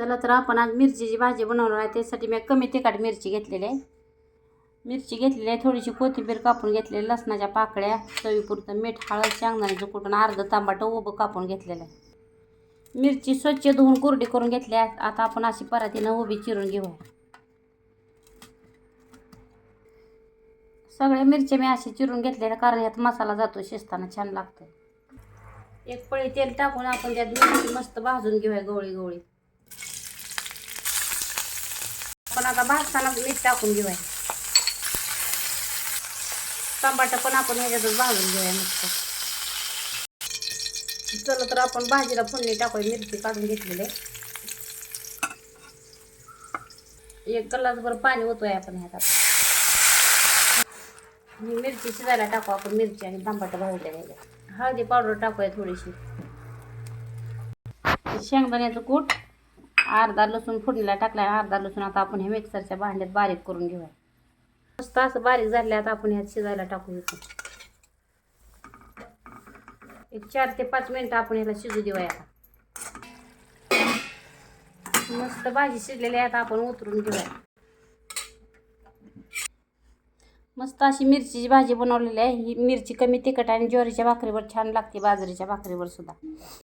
चला तर आपण आज मिरचीची भाजी बनवणार आहे. त्यासाठी मी कमी तिखट मिरची घेतलेली आहे. मिरची घेतलेली आहे. थोडीशी कोथिंबीर कापून घेतलेली लसणाच्या पाकळ्या चवीपुरतं मीठ हळद शेंगदाण्याचं कुठून अर्धं तांबाटं उभं कापून घेतलेलं आहे. मिरची स्वच्छ धुवून कोरडी करून घेतली आहे. आता आपण अशी परातीनं उभी चिरून घेऊ. सगळ्या मिरच्या मी अशी चिरून घेतलेल्या कारण यात मसाला जातो शिजताना छान लागतं एक पळी तेल टाकून आपण त्यात मिरची मस्त भाजून घेऊया गवळी गवळी पण आता भाजताना मीठ टाकून घेऊया. टमाटा पण आपण ह्याच्यातच भाजून घेऊया मस्त चला तर आपण भाजीला फोडणी टाकूया मिरची काढून घेतलेली एक कलासभर पाणी ओतूया आपण ह्यात आता. ही मिरची शिजायला टाकू आपण मिरची आणि टमाटर भाजल्या ह्याच्यात हळदी पावडर टाकूया थोडीशी. शेंगदाण्याचं कूट. अर्धा लसूण फोडणीला टाकलाय अर्धा लसूण आता आपण हे मिक्सरच्या भांड्यात बारीक करून घेऊया. मस्त असं बारीक झाले आता आपण ह्यात शिजायला टाकू येतो एक चार ते पाच मिनिटं आपण ह्याला शिजू देऊया आता. मस्त भाजी शिजलेली आहे आता आपण उतरून घेऊया. मस्त अशी मिरचीची भाजी बनवलेली आहे. ही मिरची कमी तिखट आणि ज्वारीच्या भाकरीवर छान लागते बाजरीच्या भाकरीवर सुद्धा.